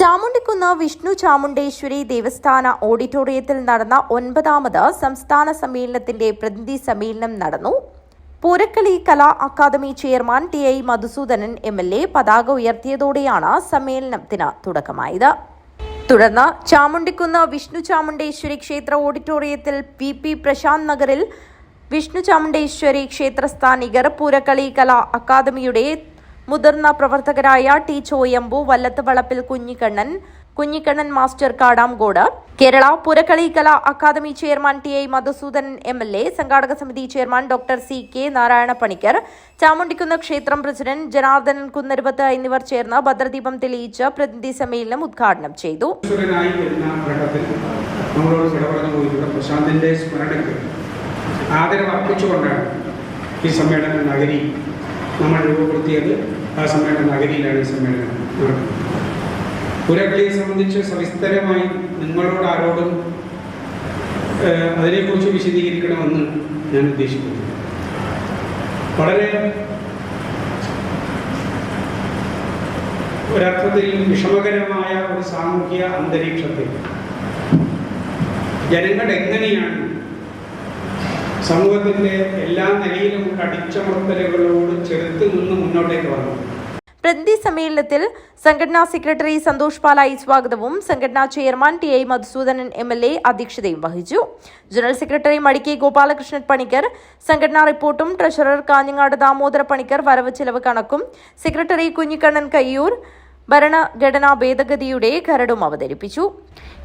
ചാമുണ്ടിക്കുന്ന് വിഷ്ണു ചാമുണ്ടേശ്വരി ദേവസ്ഥാന ഓഡിറ്റോറിയത്തിൽ നടന്ന ഒൻപതാമത് സംസ്ഥാന സമ്മേളനത്തിന്റെ പ്രതിനിധി സമ്മേളനം നടന്നു. പൂരക്കളി കലാ academy chairman T I Madhusoodanan M L A പതാക ഉയർത്തിയതോടെയാണ് സമ്മേളനത്തിന് തുടക്കമായത്. തുടർന്ന് ചാമുണ്ടിക്കുന്ന് വിഷ്ണു ചാമുണ്ടേശ്വരി ക്ഷേത്ര ഓഡിറ്റോറിയത്തിൽ പി പി പ്രശാന്ത് നഗറിൽ വിഷ്ണു ചാമുണ്ടേശ്വരി ക്ഷേത്രസ്ഥാനികർ പൂരക്കളി കലാ അക്കാദമിയുടെ മുതിർന്ന പ്രവർത്തകരായ T Choyambu Vallath Valappil Kunhikannan Kunhikannan master Kadamkode Kerala Purakkali Kala academy chairman T I Madhusoodanan M L A സംഘാടക സമിതി chairman doctor C K Narayana Panicker Chamundikkunnu ക്ഷേത്രം പ്രസിഡന്റ് ജനാർദ്ദനൻ കുന്നരുവത്ത് എന്നിവർ ചേർന്ന് ഭദ്രദീപം തെളിയിച്ച് പ്രതിനിധി സമ്മേളനം ഉദ്ഘാടനം ചെയ്തു. ആദരവ് അർപ്പിച്ചുകൊണ്ടാണ് ഈ സമ്മേളനം നഗരി നമ്മൾ രൂപപ്പെടുത്തിയത്. ആ സമ്മേളനം നഗരിയിലാണ് സമ്മേളനം. നടക്കുന്നത് സംബന്ധിച്ച് സവിസ്തരമായി നിങ്ങളോട് ആരോടും അതിനെക്കുറിച്ച് വിശദീകരിക്കണമെന്ന് ഞാൻ ഉദ്ദേശിക്കുന്നു. വളരെ ഒരർത്ഥത്തിൽ വിഷമകരമായ ഒരു സാമൂഹ്യ അന്തരീക്ഷത്തിൽ ജനങ്ങൾ എങ്ങനെയാണ് സമൂഹത്തിന്റെ എല്ലാ നിലയിലും അടിച്ചമർത്തലുകളോട് ചെറുത്ത് നിന്ന് മുന്നോട്ടേക്ക് വന്നു പ്രതിനിധി സമ്മേളനത്തിൽ സംഘടനാ സെക്രട്ടറി സന്തോഷ് പാലായി സ്വാഗതവും. സംഘടനാ chairman T I Madhusoodanan M L A അധ്യക്ഷതയും വഹിച്ചു. ജനറൽ സെക്രട്ടറി മടിക്കെ ഗോപാലകൃഷ്ണൻ പണിക്കർ സംഘടനാ റിപ്പോർട്ടും ട്രഷറർ കാഞ്ഞങ്ങാട് ദാമോദര പണിക്കർ വരവ് ചെലവ് കണക്കും സെക്രട്ടറി കുഞ്ഞിക്കണ്ണൻ കയ്യൂർ ഭരണഘടനാ ഭേദഗതിയുടെ കരടും അവതരിപ്പിച്ചു.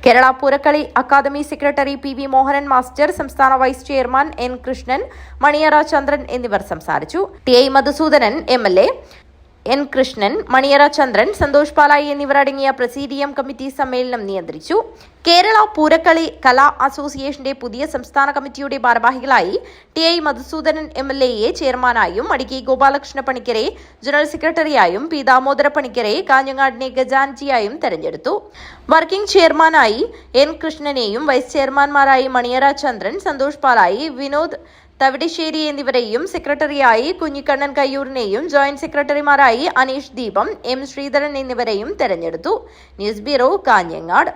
Kerala Poorakkali academy secretary P V Mohanan master സംസ്ഥാന vice chairman N Krishnan Maniyara Chandran എന്നിവർ സംസാരിച്ചു. T I Madhusoodanan M L A. N Krishnan Maniyara Chandran Santhosh പാലായി എന്നിവർ അടങ്ങിയ പ്രസീഡിയം കമ്മിറ്റി സമ്മേളനം നിയന്ത്രിച്ചു. കേരള പൂരക്കളി കലാ അസോസിയേഷന്റെ പുതിയ സംസ്ഥാന കമ്മിറ്റിയുടെ ഭാരവാഹികളായി T I Madhusoodanan M L എയെ ചെയർമാനായും അടിക്കി ഗോപാലകൃഷ്ണ പണിക്കരെ ജനറൽ സെക്രട്ടറിയായും പി ദാമോദര പണിക്കരെ കാഞ്ഞങ്ങാടിനെ ഗജാൻജിയായും തെരഞ്ഞെടുത്തു. വർക്കിംഗ് ചെയർമാനായി എൻ കൃഷ്ണനെയും വൈസ് ചെയർമാൻമാരായി മണിയറ ചന്ദ്രൻ സന്തോഷ് പാലായി വിനോദ് തവിടശ്ശേരി എന്നിവരെയും സെക്രട്ടറിയായി കുഞ്ഞിക്കണ്ണൻ കയ്യൂരിനെയും ജോയിന്റ് സെക്രട്ടറിമാരായി അനീഷ് ദീപം എം ശ്രീധരൻ എന്നിവരെയും തെരഞ്ഞെടുത്തു. News bureau Kanhangad.